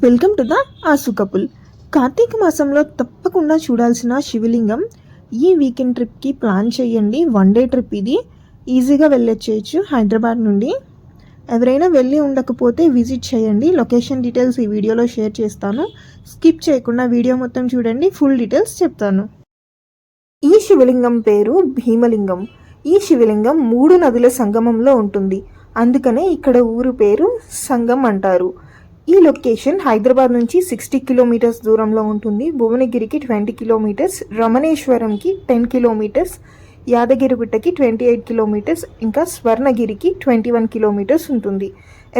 Welcome to the ఆసు couple. కార్తీక మాసంలో తప్పకుండా చూడాల్సిన శివలింగం. ఈ వీకెండ్ ట్రిప్కి ప్లాన్ చేయండి. వన్ డే ట్రిప్ ఇది. ఈజీగా వెళ్ళొచ్చేయచ్చు హైదరాబాద్ నుండి. ఎవరైనా వెళ్ళి ఉండకపోతే విజిట్ చేయండి. లొకేషన్ డీటెయిల్స్ ఈ వీడియోలో షేర్ చేస్తాను. స్కిప్ చేయకుండా వీడియో మొత్తం చూడండి. ఫుల్ డీటెయిల్స్ చెప్తాను. ఈ శివలింగం పేరు భీమలింగం. ఈ శివలింగం మూడు నదుల సంగమంలో ఉంటుంది. అందుకనే ఇక్కడ ఊరు పేరు సంగం అంటారు. ఈ లొకేషన్ హైదరాబాద్ నుంచి సిక్స్టీ కిలోమీటర్స్ దూరంలో ఉంటుంది. భువనగిరికి ట్వంటీ కిలోమీటర్స్ రమణేశ్వరంకి టెన్ కిలోమీటర్స్ యాదగిరిగుట్టకి ట్వంటీ ఎయిట్ కిలోమీటర్స్ ఇంకా స్వర్ణగిరికి ట్వంటీ వన్ కిలోమీటర్స్ ఉంటుంది.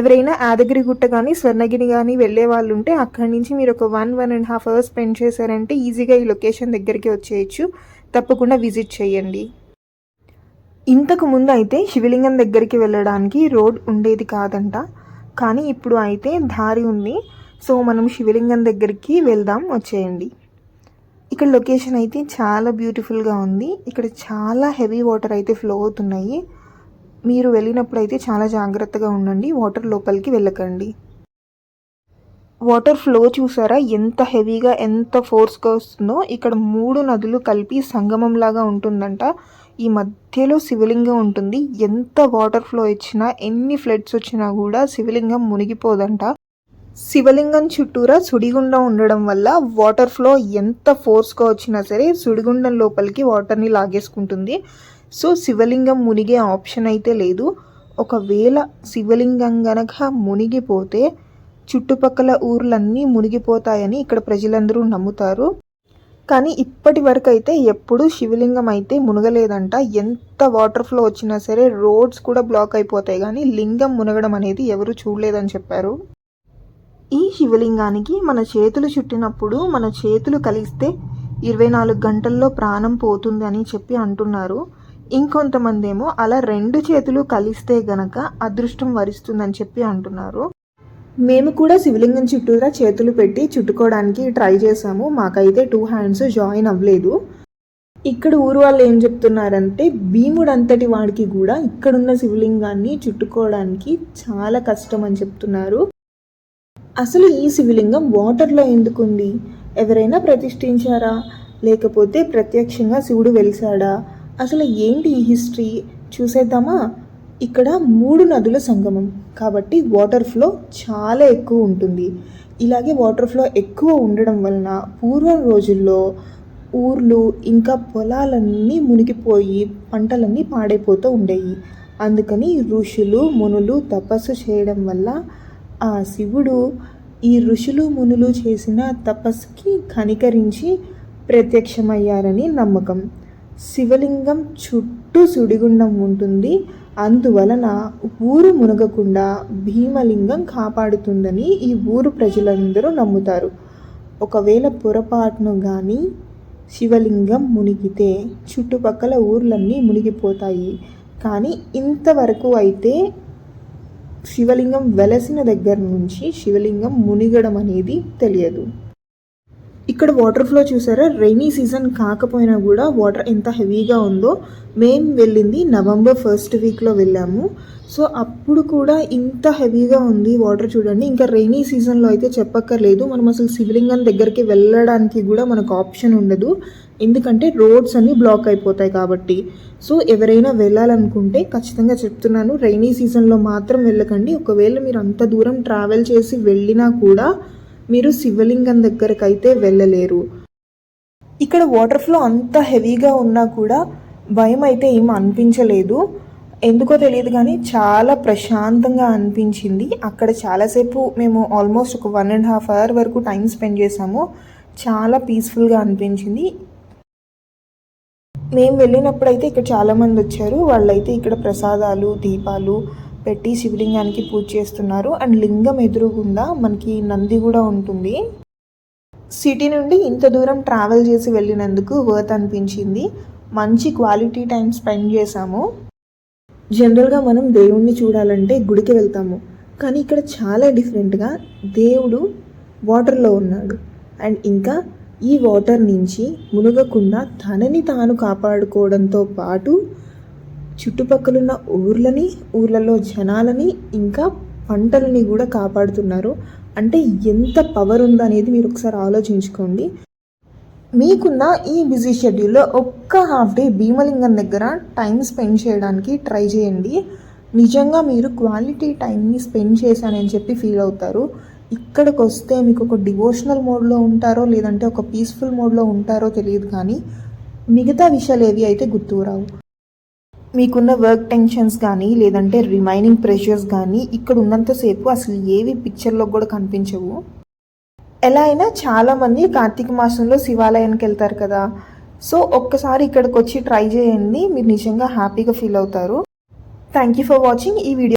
ఎవరైనా యాదగిరిగుట్ట కానీ స్వర్ణగిరి కానీ వెళ్ళే వాళ్ళు ఉంటే అక్కడి నుంచి మీరు ఒక one one and half hours spend చేశారంటే ఈజీగా ఈ లొకేషన్ దగ్గరికి వచ్చేయచ్చు. తప్పకుండా విజిట్ చేయండి. ఇంతకు ముందు అయితే శివలింగం దగ్గరికి వెళ్ళడానికి రోడ్ ఉండేది కాదంట. కానీ ఇప్పుడు అయితే దారి ఉంది. సో మనం శివలింగం దగ్గరికి వెళ్దాం. వచ్చేయండి. ఇక్కడ లొకేషన్ అయితే చాలా బ్యూటిఫుల్గా ఉంది. ఇక్కడ చాలా హెవీ వాటర్ అయితే ఫ్లో అవుతున్నాయి. మీరు వెళ్ళినప్పుడు అయితే చాలా జాగ్రత్తగా ఉండండి. వాటర్ లోపలికి వెళ్ళకండి. వాటర్ ఫ్లో చూసారా? ఎంత హెవీగా ఎంత ఫోర్స్గా వస్తుందో. ఇక్కడ మూడు నదులు కలిపి సంగమం లాగా ఉంటుందంట. ఈ మధ్యలో శివలింగం ఉంటుంది. ఎంత వాటర్ ఫ్లో ఇచ్చినా ఎన్ని ఫ్లడ్స్ వచ్చినా కూడా శివలింగం మునిగిపోదంట. శివలింగం చుట్టూరా సుడిగుండం ఉండడం వల్ల వాటర్ ఫ్లో ఎంత ఫోర్స్గా వచ్చినా సరే సుడిగుండం లోపలికి వాటర్ని లాగేసుకుంటుంది. సో శివలింగం మునిగే ఆప్షన్ అయితే లేదు. ఒకవేళ శివలింగం గనక మునిగిపోతే చుట్టుపక్కల ఊర్లన్నీ మునిగిపోతాయని ఇక్కడ ప్రజలందరూ నమ్ముతారు. కానీ ఇప్పటి వరకు అయితే ఎప్పుడూ శివలింగం అయితే మునగలేదంట. ఎంత వాటర్ ఫ్లో వచ్చినా సరే రోడ్స్ కూడా బ్లాక్ అయిపోతాయి కానీ లింగం మునగడం అనేది ఎవరు చూడలేదని చెప్పారు. ఈ శివలింగానికి మన చేతులు చుట్టినప్పుడు మన చేతులు కలిస్తే ఇరవై నాలుగు గంటల్లో ప్రాణం పోతుంది అని చెప్పి అంటున్నారు. ఇంకొంతమంది ఏమో అలా రెండు చేతులు కలిస్తే గనక అదృష్టం వరిస్తుందని చెప్పి అంటున్నారు. మేము కూడా శివలింగం చుట్టూరా చేతులు పెట్టి చుట్టుకోవడానికి ట్రై చేసాము. మాకైతే టూ హ్యాండ్స్ జాయిన్ అవ్వలేదు. ఇక్కడ ఊరు వాళ్ళు ఏం చెప్తున్నారంటే భీముడు అంతటి వాడికి కూడా ఇక్కడున్న శివలింగాన్ని చుట్టుకోవడానికి చాలా కష్టం అని చెప్తున్నారు. అసలు ఈ శివలింగం వాటర్లో ఎందుకుంది? ఎవరైనా ప్రతిష్ఠించారా? లేకపోతే ప్రత్యక్షంగా శివుడు వెలిసాడా అసలు ఏంటి ఈ హిస్టరీ చూసేద్దామా? ఇక్కడ మూడు నదుల సంగమం. కాబట్టి వాటర్ ఫ్లో చాలా ఎక్కువ ఉంటుంది. ఇలాగే వాటర్ ఫ్లో ఎక్కువ ఉండడం వలన పూర్వం రోజుల్లో ఊర్లు ఇంకా పొలాలన్నీ మునిగిపోయి పంటలన్నీ పాడైపోతూ ఉండేవి అందుకని ఋషులు మునులు తపస్సు చేయడం వల్ల ఆ శివుడు ఈ ఋషులు మునులు చేసిన తపస్సుకి కనికరించి ప్రత్యక్షమయ్యారని నమ్మకం. శివలింగం చుట్టూ సుడిగుండం ఉంటుంది. అందువలన ఊరు మునగకుండా భీమలింగం కాపాడుతుందని ఈ ఊరు ప్రజలందరూ నమ్ముతారు. ఒకవేళ పొరపాటును కానీ శివలింగం మునిగితే చుట్టుపక్కల ఊర్లన్నీ మునిగిపోతాయి. కానీ ఇంతవరకు అయితే శివలింగం వెలసిన దగ్గర నుంచి శివలింగం మునిగడం అనేది తెలియదు. ఇక్కడ వాటర్ ఫ్లో చూసారా? రైనీ సీజన్ కాకపోయినా కూడా వాటర్ ఎంత హెవీగా ఉందో మేము వెళ్ళింది నవంబర్ ఫస్ట్ వీక్లో వెళ్ళాము. సో అప్పుడు కూడా ఇంత హెవీగా ఉంది వాటర్ చూడండి. ఇంకా రైనీ సీజన్లో అయితే చెప్పక్కర్లేదు. మనం అసలు శివలింగం దగ్గరికి వెళ్ళడానికి కూడా మనకు ఆప్షన్ ఉండదు. ఎందుకంటే రోడ్స్ అన్నీ బ్లాక్ అయిపోతాయి కాబట్టి. సో ఎవరైనా వెళ్ళాలనుకుంటే ఖచ్చితంగా చెప్తున్నాను రైనీ సీజన్లో మాత్రం వెళ్ళకండి. ఒకవేళ మీరు అంత దూరం ట్రావెల్ చేసి వెళ్ళినా కూడా మీరు శివలింగం దగ్గరకు అయితే వెళ్ళలేరు. ఇక్కడ వాటర్ ఫ్లో అంత హెవీగా ఉన్నా కూడా భయం అయితే ఏం అనిపించలేదు. ఎందుకో తెలియదు కానీ చాలా ప్రశాంతంగా అనిపించింది. అక్కడ చాలాసేపు మేము ఆల్మోస్ట్ ఒక వన్ అండ్ హాఫ్ అవర్ వరకు టైం స్పెండ్ చేసాము చాలా పీస్ఫుల్గా అనిపించింది. మేము వెళ్ళినప్పుడు అయితే ఇక్కడ చాలామంది వచ్చారు. వాళ్ళైతే ఇక్కడ ప్రసాదాలు దీపాలు పెట్టి శివలింగానికి పూజ చేస్తున్నారు. అండ్ లింగం ఎదురుగుండా మనకి నంది కూడా ఉంటుంది. సిటీ నుండి ఇంత దూరం ట్రావెల్ చేసి వెళ్ళినందుకు వర్త్ అనిపించింది. మంచి క్వాలిటీ టైం స్పెండ్ చేశాము. జనరల్గా మనం దేవుణ్ణి చూడాలంటే గుడికి వెళ్తాము. కానీ ఇక్కడ చాలా డిఫరెంట్గా దేవుడు వాటర్లో ఉన్నాడు. అండ్ ఇంకా ఈ వాటర్ నుంచి మునగకుండా తనని తాను కాపాడుకోవడంతో పాటు చుట్టుపక్కలున్న ఊర్లని ఊర్లలో జనాలని ఇంకా పంటలని కూడా కాపాడుతున్నారు. అంటే ఎంత పవర్ ఉందనేది మీరు ఒకసారి ఆలోచించుకోండి. మీకున్న ఈ బిజీ షెడ్యూల్లో ఒక్క హాఫ్ డే భీమలింగం దగ్గర టైం స్పెండ్ చేయడానికి ట్రై చేయండి. నిజంగా మీరు క్వాలిటీ టైంని స్పెండ్ చేశానని చెప్పి ఫీల్ అవుతారు. ఇక్కడికి వస్తే మీకు ఒక డివోషనల్ మోడ్లో ఉంటారో లేదంటే ఒక పీస్ఫుల్ మోడ్లో ఉంటారో తెలియదు కానీ మిగతా విషయాలు ఏవి అయితే గుర్తురావు మీకున్న వర్క్ టెన్షన్స్ కానీ లేదంటే రిమైనింగ్ ప్రెషర్స్ కానీ ఇక్కడ ఉన్నంతసేపు అసలు ఏవి పిక్చర్లో కూడా కనిపించవు. ఎలా అయినా చాలామంది కార్తీక మాసంలో శివాలయానికి వెళ్తారు కదా. సో ఒక్కసారి ఇక్కడికి వచ్చి ట్రై చేయండి. మీరు నిజంగా హ్యాపీగా ఫీల్ అవుతారు. థ్యాంక్ యూ ఫర్ వాచింగ్ ఈ వీడియో